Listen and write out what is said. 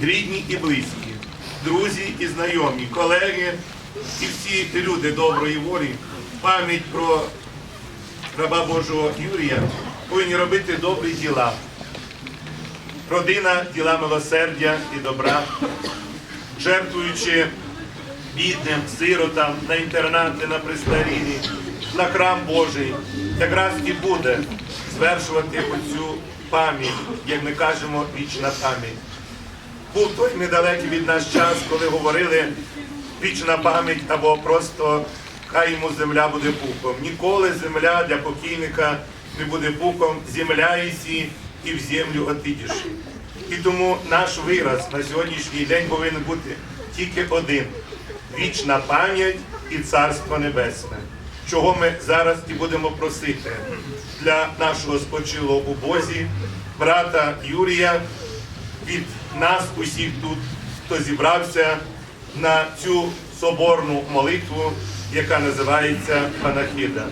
рідні і близькі, друзі і знайомі, колеги і всі люди доброї волі, пам'ять про раба Божого Юрія повинні робити добрі діла. Родина діла милосердя і добра, жертвуючи бідним, сиротам, на інтернати, на престарілі, на храм Божий, якраз і буде звершувати оцю пам'ять, як ми кажемо, вічна пам'ять. Був той недалекий від нас час, коли говорили вічна пам'ять або просто хай йому земля буде пухом. Ніколи земля для покійника не буде пухом, земля ісі і в землю отидіш. І тому наш вираз на сьогоднішній день повинен бути тільки один вічна пам'ять і царство небесне. Чого ми зараз і будемо просити для нашого спочилого у Бозі, брата Юрія, від нас усіх тут, хто зібрався на цю соборну молитву, яка називається Панахіда.